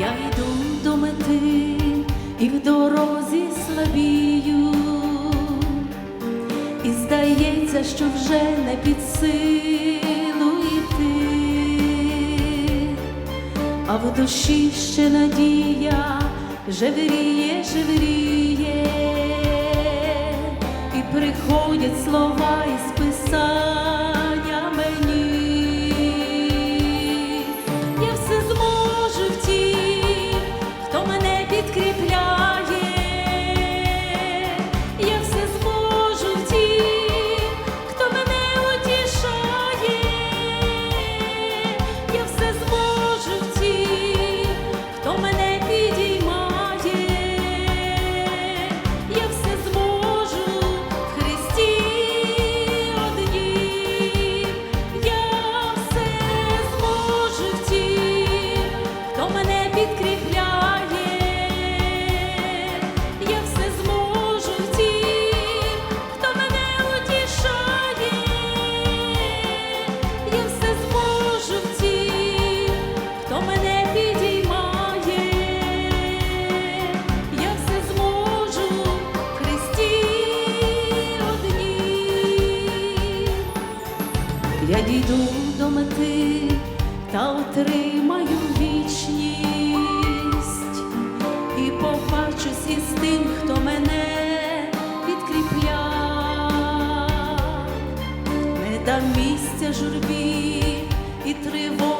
я йду до мети і в дорозі славію, і здається, що вже не під силу йти, а в душі ще надія жевріє, жевріє, і приходять слова і списання. дійду до мети та отримаю вічність, і побачусь із тим, хто мене підкріпляв, не дам місця журбі і тривоги.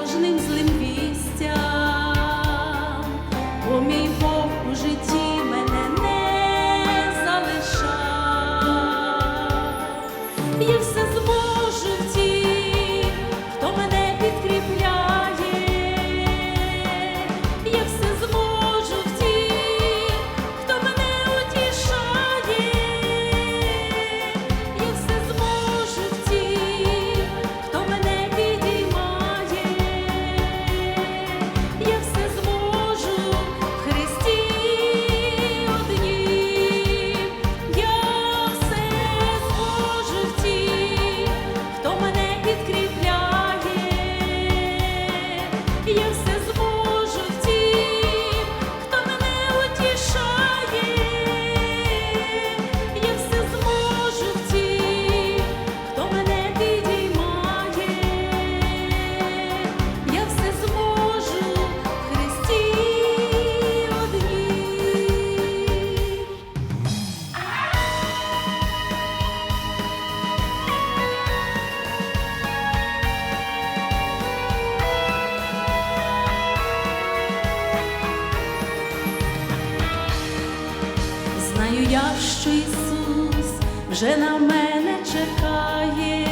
я, що Ісус вже на мене чекає,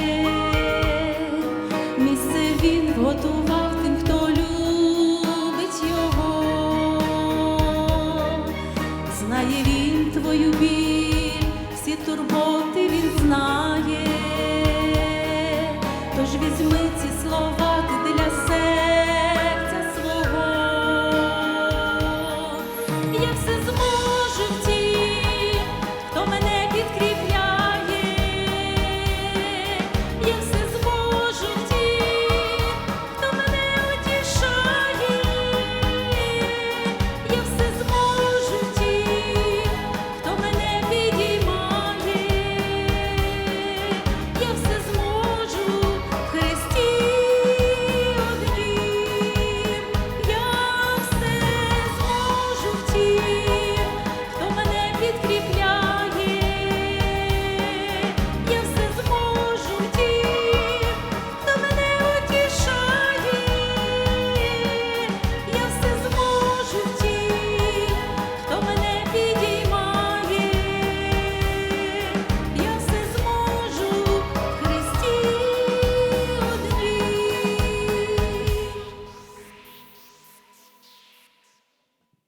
місце Він готував тим, хто любить Його, знає Він твою біль, всі турботи Він знає, тож візьми ці слова.